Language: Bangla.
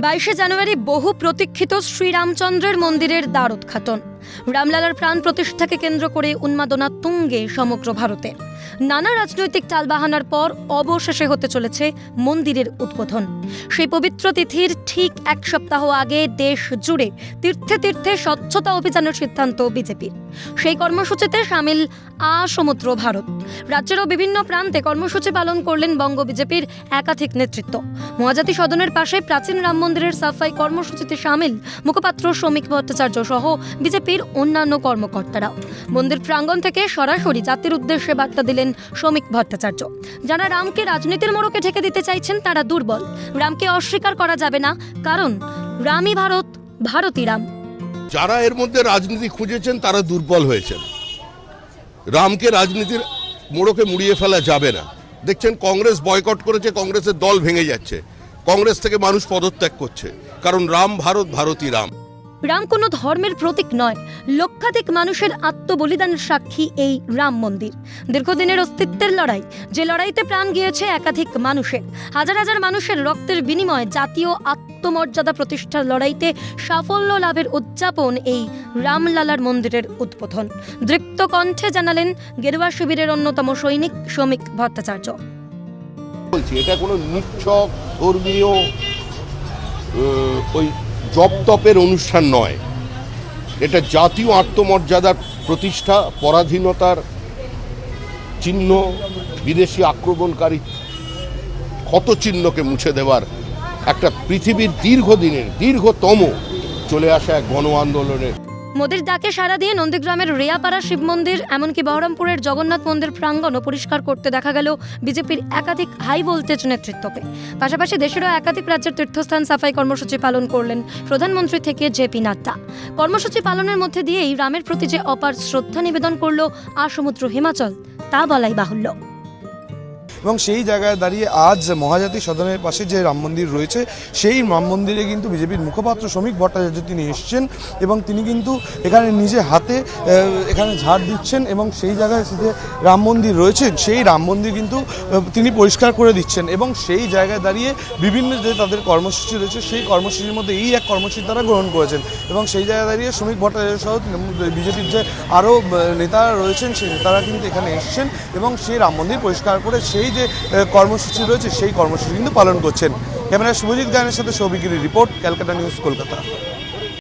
বাইশে জানুয়ারি বহু প্রতীক্ষিত শ্রীরামচন্দ্রের মন্দিরের দ্বার উদ্ঘাটন রামলালার প্রাণ প্রতিষ্ঠাকে কেন্দ্র করে উন্মাদনা তুঙ্গে সমগ্র ভারতে। নানা রাজনৈতিক টালবাহানার পর অবশেষে হতে চলেছে মন্দিরের উদ্বোধন। সেই পবিত্র তিথির ঠিক এক সপ্তাহ আগে দেশ জুড়ে তীর্থে তীর্থে স্বচ্ছতা অভিযানের সিদ্ধান্ত বিজেপির। সেই কর্মসূচিতে সামিল আ সমুদ্র ভারত। রাজ্যেরও বিভিন্ন প্রান্তে কর্মসূচি পালন করলেন বঙ্গ বিজেপির একাধিক নেতৃত্ব। মহাজাতি সদনের পাশে প্রাচীন রাম মন্দিরের সাফাই কর্মসূচিতে সামিল মুখপাত্র শ্রমিক ভট্টাচার্য সহ বিজেপির অন্যান্য কর্মকর্তারা মন্দির প্রাঙ্গণ থেকে সরাসরি জাতির উদ্দেশ্যে বার্তা দিলেন শ্রমিক ভট্টাচার্য। যারা রামকে রাজনীতির মোড়কে ঠেকে দিতে চাইছেন, তারা দুর্বল। রামকে অস্বীকার করা যাবে না, কারণ রামই ভারত, ভারতই রাম। যারা এর মধ্যে রাজনীতি খুঁজেছেন, তারা দুর্বল হয়েছেন। রামকে রাজনীতির মোড়কে মুড়িয়ে ফেলা যাবে না। দেখছেন, কংগ্রেস বয়কট করেছে, কংগ্রেসের দল ভেঙে যাচ্ছে। কংগ্রেস থেকে মানুষ পদত্যাগ করছে। কারণ রাম ভারত, ভারতই রাম। রাম কোনো ধর্মের প্রতীক নয়, লক্ষাধিক মানুষের আত্মবলিদানের সাক্ষী এই রাম মন্দির। দীর্ঘদিনের অস্তিত্বের লড়াই, যে লড়াইতে প্রাণ গিয়েছে একাধিক মানুষের। হাজার হাজার মানুষের রক্তের বিনিময়ে জাতীয় আত্মমর্যাদা প্রতিষ্ঠার লড়াইতে সাফল্য লাভের উদযাপন এই রামলালার মন্দিরের উদ্বোধন। দৃপ্ত কণ্ঠে জানালেন গেরুয়া শিবিরের অন্যতম সৈনিক শ্রমিক ভট্টাচার্য। বলছি, এটা কোনো নিচ্ছক, ধর্মীয় ওই জপ তপের অনুষ্ঠান নয়। এটা জাতীয় আত্মমর্যাদার প্রতিষ্ঠা, পরাধীনতার চিহ্ন, বিদেশি আক্রমণকারী ক্ষত চিহ্নকে মুছে দেওয়ার একটা পৃথিবীর দীর্ঘদিনের, দীর্ঘতম চলে আসা এক গণ আন্দোলনের মোদির ডাকে সাড়া দিয়ে নন্দীগ্রামের রেয়াপাড়া শিব মন্দির, এমনকি বহরমপুরের জগন্নাথ মন্দির প্রাঙ্গণও পরিষ্কার করতে দেখা গেল বিজেপির একাধিক হাই ভোল্টেজ নেতৃত্বকে। পাশাপাশি দেশেরও একাধিক রাজ্যের তীর্থস্থান সাফাই কর্মসূচি পালন করলেন প্রধানমন্ত্রী থেকে জেপি নাড্ডা। কর্মসূচি পালনের মধ্যে দিয়েই রামের প্রতি যে অপার শ্রদ্ধা নিবেদন করল আসমুদ্র হিমাচল, তা বলাই বাহুল্য। এবং সেই জায়গায় দাঁড়িয়ে আজ মহাজাতি সদনের পাশে যে রাম মন্দির রয়েছে, সেই রাম মন্দিরে কিন্তু বিজেপির মুখপাত্র শ্রমিক ভট্টাচার্য তিনি এসছেন এবং তিনি কিন্তু এখানে নিজে হাতে এখানে ঝাড় দিচ্ছেন এবং সেই জায়গায় যে রাম মন্দির রয়েছে, সেই রাম মন্দির কিন্তু তিনি পরিষ্কার করে দিচ্ছেন এবং সেই জায়গায় দাঁড়িয়ে বিভিন্ন যে তাদের কর্মসূচি রয়েছে, সেই কর্মসূচির মধ্যে এই এক কর্মসূচি তারা গ্রহণ করেছেন এবং সেই জায়গায় দাঁড়িয়ে শ্রমিক ভট্টাচার্য সহ বিজেপির যে আরও নেতারা রয়েছেন, সেই নেতারা কিন্তু এখানে এসছেন এবং সেই রাম মন্দির পরিষ্কার করে সেই যে কর্মসূচি রয়েছে, সেই কর্মসূচি কিন্তু পালন করছেন। ক্যামেরা শুভজিৎ গায়নের সাথে সৌভিকির রিপোর্ট, ক্যালকাটা নিউজ, কলকাতা।